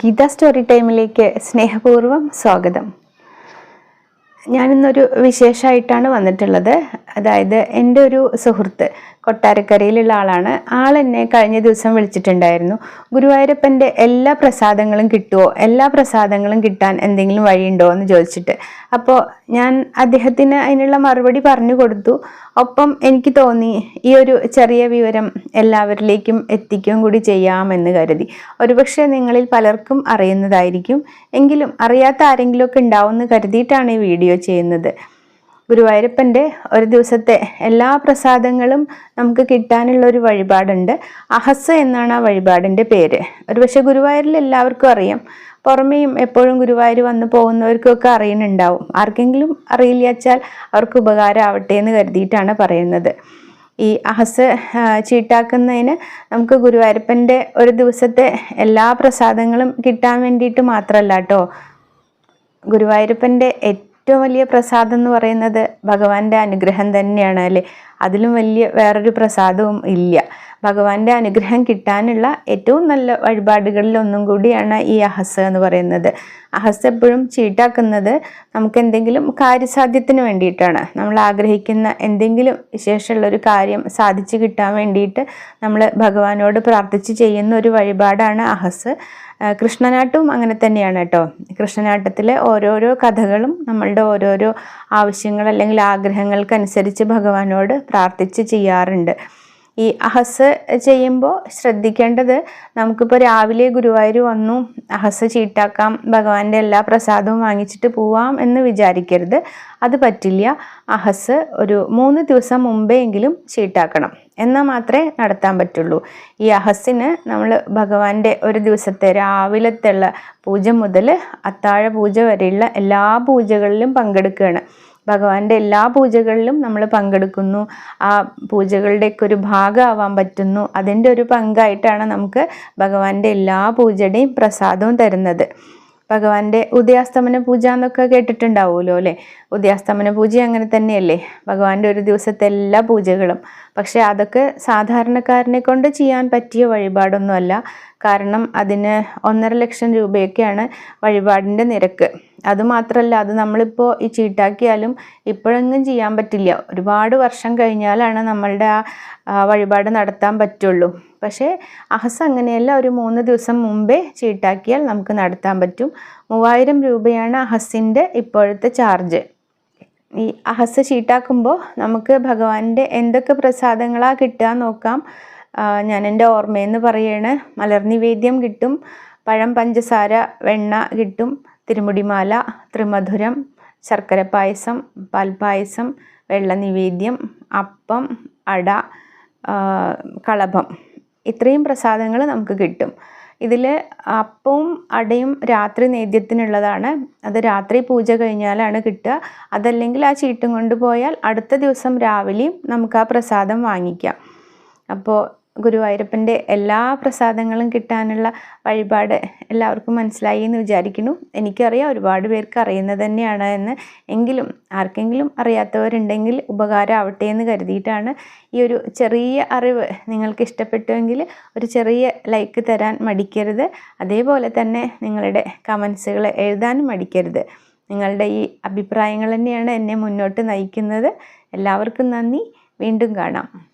Geetha story ടൈമിലേക്ക് സ്നേഹപൂർവം സ്വാഗതം. ഞാനിന്നൊരു വിശേഷമായിട്ടാണ് വന്നിട്ടുള്ളത്. അതായത് എന്റെ ഒരു സുഹൃത്ത് കൊട്ടാരക്കരയിലുള്ള ആളാണ്. ആൾ എന്നെ കഴിഞ്ഞ ദിവസം വിളിച്ചിട്ടുണ്ടായിരുന്നു. ഗുരുവായൂരപ്പന്റെ എല്ലാ പ്രസാദങ്ങളും കിട്ടുമോ എല്ലാ പ്രസാദങ്ങളും കിട്ടാൻ എന്തെങ്കിലും വഴിയുണ്ടോ എന്ന് ചോദിച്ചിട്ട്. അപ്പോൾ ഞാൻ അദ്ദേഹത്തിന് അതിനുള്ള മറുപടി പറഞ്ഞു കൊടുത്തു. ഒപ്പം എനിക്ക് തോന്നി ഈ ഒരു ചെറിയ വിവരം എല്ലാവരിലേക്കും എത്തിക്കുകയും കൂടി ചെയ്യാമെന്ന് കരുതി. ഒരുപക്ഷെ നിങ്ങളിൽ പലർക്കും അറിയുന്നതായിരിക്കും. എങ്കിലും അറിയാത്ത ആരെങ്കിലുമൊക്കെ ഉണ്ടാവുമെന്ന് കരുതിയിട്ടാണ് ഈ വീഡിയോ ചെയ്യുന്നത്. ഗുരുവായൂരപ്പന്റെ ഒരു ദിവസത്തെ എല്ലാ പ്രസാദങ്ങളും നമുക്ക് കിട്ടാനുള്ള ഒരു വഴിപാടുണ്ട്. അഹസ് എന്നാണ് ആ വഴിപാടിന്റെ പേര്. ഒരുപക്ഷെ ഗുരുവായൂരിൽ എല്ലാവർക്കും അറിയാം. പുറമേയും എപ്പോഴും ഗുരുവായൂർ വന്നു പോകുന്നവർക്കൊക്കെ അറിയുന്നുണ്ടാവും. ആർക്കെങ്കിലും അറിയില്ല അവർക്ക് ഉപകാരമാവട്ടെ എന്ന് കരുതിയിട്ടാണ് പറയുന്നത്. ഈ അഹസ് ചീട്ടാക്കുന്നതിന് നമുക്ക് ഗുരുവായൂരപ്പന്റെ ഒരു ദിവസത്തെ എല്ലാ പ്രസാദങ്ങളും കിട്ടാൻ വേണ്ടിയിട്ട് മാത്രമല്ല കേട്ടോ. ഗുരുവായൂരപ്പന്റെ ഏറ്റവും വലിയ പ്രസാദം എന്ന് പറയുന്നത് ഭഗവാന്റെ അനുഗ്രഹം തന്നെയാണ് അല്ലേ? അതിലും വലിയ വേറൊരു പ്രസാദവും ഇല്ല. ഭഗവാന്റെ അനുഗ്രഹം കിട്ടാനുള്ള ഏറ്റവും നല്ല വഴിപാടുകളിൽ ഒന്നും കൂടിയാണ് ഈ അഹസ് എന്ന് പറയുന്നത്. അഹസ് എപ്പോഴും ചീട്ടാക്കുന്നത് നമുക്ക് എന്തെങ്കിലും കാര്യസാധ്യത്തിന് വേണ്ടിയിട്ടാണ്. നമ്മൾ ആഗ്രഹിക്കുന്ന എന്തെങ്കിലും വിശേഷമുള്ള ഒരു കാര്യം സാധിച്ചു കിട്ടാൻ വേണ്ടിയിട്ട് നമ്മൾ ഭഗവാനോട് പ്രാർത്ഥിച്ച് ചെയ്യുന്ന ഒരു വഴിപാടാണ് അഹസ് കൃഷ്ണനാട്ടും അങ്ങനെ തന്നെയാണ് കേട്ടോ. കൃഷ്ണനാട്ടത്തിലെ ഓരോരോ കഥകളും നമ്മളുടെ ഓരോരോ ആവശ്യങ്ങൾ അല്ലെങ്കിൽ ആഗ്രഹങ്ങൾക്കനുസരിച്ച് ഭഗവാനോട് പ്രാർത്ഥിച്ച് ചെയ്യാറുണ്ട്. ഈ അഹസ് ചെയ്യുമ്പോൾ ശ്രദ്ധിക്കേണ്ടത് നമുക്കിപ്പോൾ രാവിലെ ഗുരുവായൂർ വന്നു അഹസ് ചീട്ടാക്കാം ഭഗവാന്റെ എല്ലാ പ്രസാദവും വാങ്ങിച്ചിട്ട് പോവാം എന്ന് വിചാരിക്കരുത്. അത് പറ്റില്ല. അഹസ് ഒരു മൂന്ന് ദിവസം മുമ്പെങ്കിലും ചീട്ടാക്കണം. എന്നാൽ മാത്രമേ നടത്താൻ പറ്റുള്ളൂ. ഈ അഹസിന് നമ്മൾ ഭഗവാന്റെ ഒരു ദിവസത്തെ രാവിലത്തുള്ള പൂജ മുതൽ അത്താഴ പൂജ വരെയുള്ള എല്ലാ പൂജകളിലും പങ്കെടുക്കുകയാണ് ഭഗവാന്റെ എല്ലാ പൂജകളിലും നമ്മൾ പങ്കെടുക്കുന്നു. ആ പൂജകളുടെയൊക്കെ ഒരു ഭാഗമാവാൻ പറ്റുന്നു. അതിന്റെ ഒരു പങ്കായിട്ടാണ് നമുക്ക് ഭഗവാന്റെ എല്ലാ പൂജയുടെയും പ്രസാദവും തരുന്നത്. ഭഗവാന്റെ ഉദയാസ്തമന പൂജ എന്നൊക്കെ കേട്ടിട്ടുണ്ടാവുമല്ലോ അല്ലേ? ഉദയാസ്തമന പൂജ അങ്ങനെ തന്നെയല്ലേ? ഭഗവാന്റെ ഒരു ദിവസത്തെ എല്ലാ പൂജകളും. പക്ഷെ അതൊക്കെ സാധാരണക്കാരനെ കൊണ്ട് ചെയ്യാൻ പറ്റിയ വഴിപാടൊന്നുമല്ല. കാരണം അതിന് ഒന്നര ലക്ഷം രൂപയൊക്കെയാണ് വഴിപാടിന്റെ നിരക്ക്. അതുമാത്രമല്ല അത് നമ്മളിപ്പോൾ ഈ ചീട്ടാക്കിയാലും ഇപ്പോഴൊന്നും ചെയ്യാൻ പറ്റില്ല. ഒരുപാട് വർഷം കഴിഞ്ഞാലാണ് നമ്മളുടെ ആ വഴിപാട് നടത്താൻ പറ്റുള്ളൂ. പക്ഷേ അഹസ് അങ്ങനെയല്ല ഒരു മൂന്ന് ദിവസം മുമ്പേ ചീട്ടാക്കിയാൽ നമുക്ക് നടത്താൻ പറ്റും. മൂവായിരം രൂപയാണ് അഹസിന്റെ ഇപ്പോഴത്തെ ചാർജ്. ഈ അഹസ് ചീട്ടാക്കുമ്പോൾ നമുക്ക് ഭഗവാന്റെ എന്തൊക്കെ പ്രസാദങ്ങളാണ് കിട്ടുക നോക്കാം. ഞാൻ എന്റെ ഓർമ്മയെന്ന് പറയാണ്. മലർനിവേദ്യം കിട്ടും പഴം പഞ്ചസാര വെണ്ണ കിട്ടും തിരുമുടിമാല ത്രിമധുരം ശർക്കര പായസം പാൽപ്പായസം വെള്ള നിവേദ്യം അപ്പം അട കളഭം. ഇത്രയും പ്രസാദങ്ങൾ നമുക്ക് കിട്ടും. ഇതിൽ അപ്പവും അടയും രാത്രി നേദ്യത്തിനുള്ളതാണ്. അത് രാത്രി പൂജ കഴിഞ്ഞാലാണ് കിട്ടുക. അതല്ലെങ്കിൽ ആ ചീട്ടും കൊണ്ടുപോയാൽ അടുത്ത ദിവസം രാവിലെയും നമുക്ക് ആ പ്രസാദം വാങ്ങിക്കാം. അപ്പോൾ ഗുരുവായൂരപ്പന്റെ എല്ലാ പ്രസാദങ്ങളും കിട്ടാനുള്ള വഴിപാട് എല്ലാവർക്കും മനസ്സിലായി എന്ന് വിചാരിക്കുന്നു. എനിക്കറിയാം ഒരുപാട് പേർക്ക് അറിയുന്നത് തന്നെയാണ് എന്ന്. എങ്കിലും ആർക്കെങ്കിലും അറിയാത്തവരുണ്ടെങ്കിൽ ഉപകാരമാവട്ടെ എന്ന് കരുതിയിട്ടാണ് ഈ ഒരു ചെറിയ അറിവ് നിങ്ങൾക്ക് ഇഷ്ടപ്പെട്ടുവെങ്കിൽ ഒരു ചെറിയ ലൈക്ക് തരാൻ മടിക്കരുത്. അതേപോലെ തന്നെ നിങ്ങളുടെ കമൻസുകൾ എഴുതാനും മടിക്കരുത്. നിങ്ങളുടെ ഈ അഭിപ്രായങ്ങൾ തന്നെയാണ് എന്നെ മുന്നോട്ട് നയിക്കുന്നത്. എല്ലാവർക്കും നന്ദി. വീണ്ടും കാണാം.